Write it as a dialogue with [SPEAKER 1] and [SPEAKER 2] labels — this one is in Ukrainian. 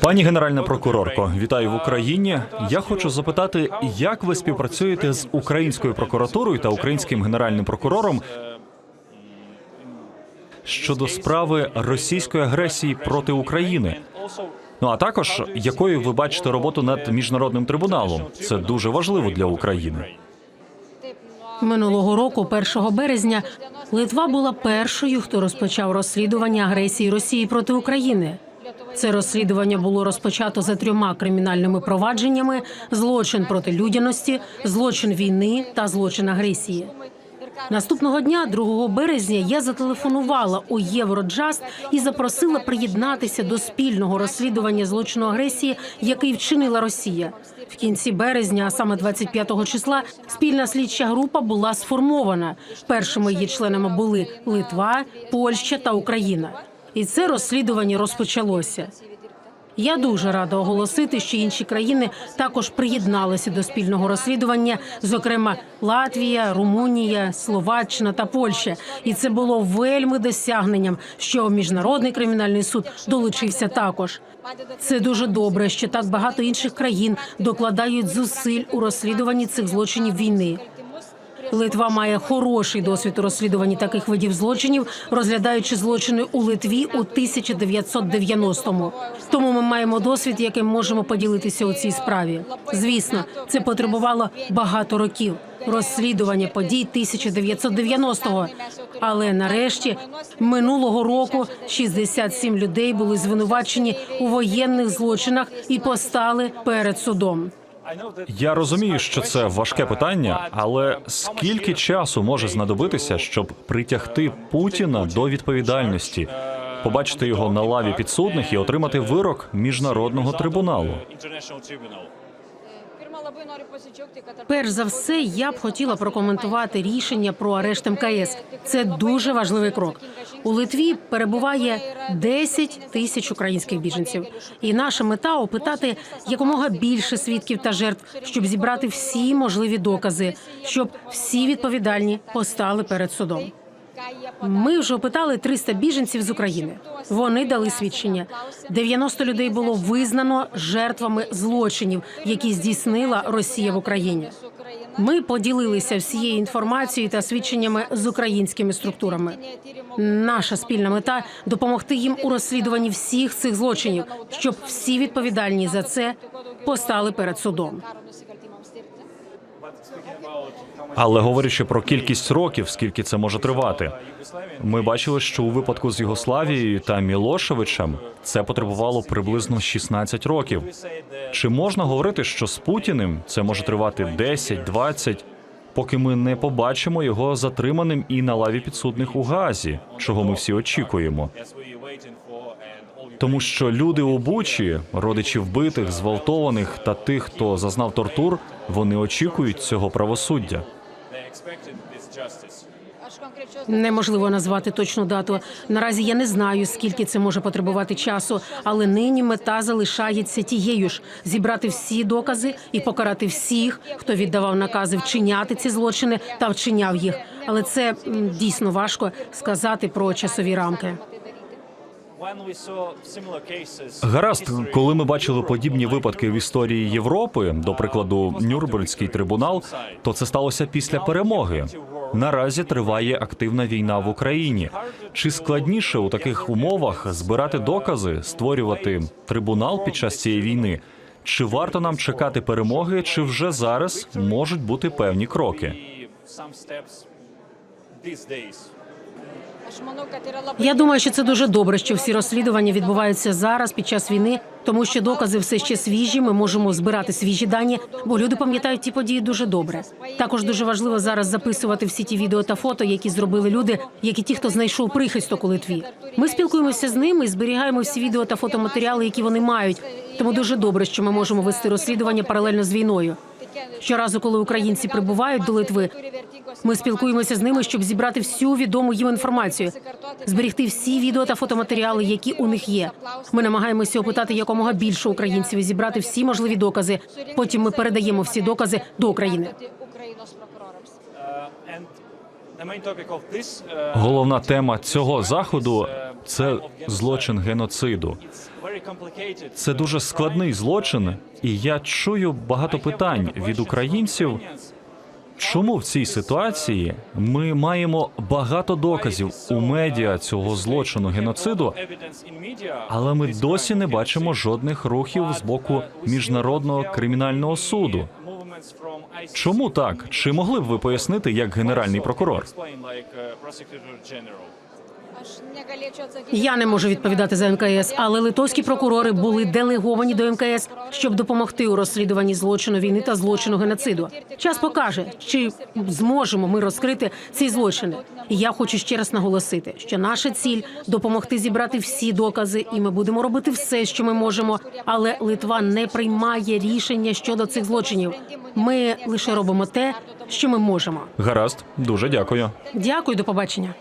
[SPEAKER 1] Пані генеральна прокурорко, вітаю в Україні. Я хочу запитати, як ви співпрацюєте з українською прокуратурою та українським генеральним прокурором щодо справи російської агресії проти України? Ну а також якою ви бачите роботу над міжнародним трибуналом? Це дуже важливо для України.
[SPEAKER 2] Минулого року, 1 березня, Литва була першою, хто розпочав розслідування агресії Росії проти України. Це розслідування було розпочато за трьома кримінальними провадженнями: злочин проти людяності, злочин війни та злочин агресії. Наступного дня, 2 березня, я зателефонувала у Євроджаст і запросила приєднатися до спільного розслідування злочину агресії, який вчинила Росія. В кінці березня, а саме 25 числа, спільна слідча група була сформована. Першими її членами були Литва, Польща та Україна. І це розслідування розпочалося. Я дуже рада оголосити, що інші країни також приєдналися до спільного розслідування, зокрема Латвія, Румунія, Словаччина та Польща. І це було вельми досягненням, що міжнародний кримінальний суд долучився також. Це дуже добре, що так багато інших країн докладають зусиль у розслідуванні цих злочинів війни. Литва має хороший досвід у розслідуванні таких видів злочинів, розглядаючи злочини у Литві у 1990-му. Тому ми маємо досвід, яким можемо поділитися у цій справі. Звісно, це потребувало багато років розслідування подій 1990-го. Але нарешті минулого року 67 людей були звинувачені у воєнних злочинах і постали перед судом.
[SPEAKER 1] Я розумію, що це важке питання, але скільки часу може знадобитися, щоб притягти Путіна до відповідальності, побачити його на лаві підсудних і отримати вирок міжнародного трибуналу?
[SPEAKER 2] Перш за все, я б хотіла прокоментувати рішення про арешт МКС. Це дуже важливий крок. У Литві перебуває 10 тисяч українських біженців, і наша мета опитати якомога більше свідків та жертв, щоб зібрати всі можливі докази, щоб всі відповідальні постали перед судом. Ми вже опитали 300 біженців з України. Вони дали свідчення. 90 людей було визнано жертвами злочинів, які здійснила Росія в Україні. Ми поділилися всією інформацією та свідченнями з українськими структурами. Наша спільна мета допомогти їм у розслідуванні всіх цих злочинів, щоб всі відповідальні за це постали перед судом.
[SPEAKER 1] Але говорячи про кількість років, скільки це може тривати, ми бачили, що у випадку з Югославією та Мілошевичем це потребувало приблизно 16 років. Чи можна говорити, що з Путіним це може тривати 10, 20, поки ми не побачимо його затриманим і на лаві підсудних у Газі, чого ми всі очікуємо? Тому що люди у Бучі, родичі вбитих, зґвалтованих та тих, хто зазнав тортур, вони очікують цього правосуддя.
[SPEAKER 2] Неможливо назвати точну дату. Наразі я не знаю, скільки це може потребувати часу, але нині мета залишається тією ж: зібрати всі докази і покарати всіх, хто віддавав накази вчиняти ці злочини та вчиняв їх. Але це дійсно важко сказати про часові рамки.
[SPEAKER 1] Гаразд, коли ми бачили подібні випадки в історії Європи, до прикладу, Нюрнберзький трибунал, то це сталося після перемоги. Наразі триває активна війна в Україні. Чи складніше у таких умовах збирати докази, створювати трибунал під час цієї війни? Чи варто нам чекати перемоги, чи вже зараз можуть бути певні кроки?
[SPEAKER 2] Я думаю, що це дуже добре, що всі розслідування відбуваються зараз під час війни, тому що докази все ще свіжі. Ми можемо збирати свіжі дані, бо люди пам'ятають ті події дуже добре. Також дуже важливо зараз записувати всі ті відео та фото, які зробили люди, як і ті, хто знайшов прихисток у Литві. Ми спілкуємося з ними і зберігаємо всі відео та фотоматеріали, які вони мають. Тому дуже добре, що ми можемо вести розслідування паралельно з війною. Щоразу, коли українці прибувають до Литви, ми спілкуємося з ними, щоб зібрати всю відому їм інформацію, зберігти всі відео та фотоматеріали, які у них є. Ми намагаємося опитати якомога більше українців і зібрати всі можливі докази. Потім ми передаємо всі докази до України.
[SPEAKER 1] Головна тема цього заходу це злочин геноциду. Це дуже складний злочин, і я чую багато питань від українців. Чому в цій ситуації ми маємо багато доказів у медіа цього злочину геноциду, але ми досі не бачимо жодних рухів з боку міжнародного кримінального суду? Чому так? Чи могли б ви пояснити як генеральний прокурор?
[SPEAKER 2] Я не можу відповідати за МКС, але литовські прокурори були делеговані до МКС, щоб допомогти у розслідуванні злочину війни та злочину геноциду. Час покаже, чи зможемо ми розкрити ці злочини. І я хочу ще раз наголосити, що наша ціль допомогти зібрати всі докази, і ми будемо робити все, що ми можемо. Але Литва не приймає рішення щодо цих злочинів. Ми лише робимо те, що ми можемо.
[SPEAKER 1] Гаразд, дуже дякую.
[SPEAKER 2] Дякую, до побачення.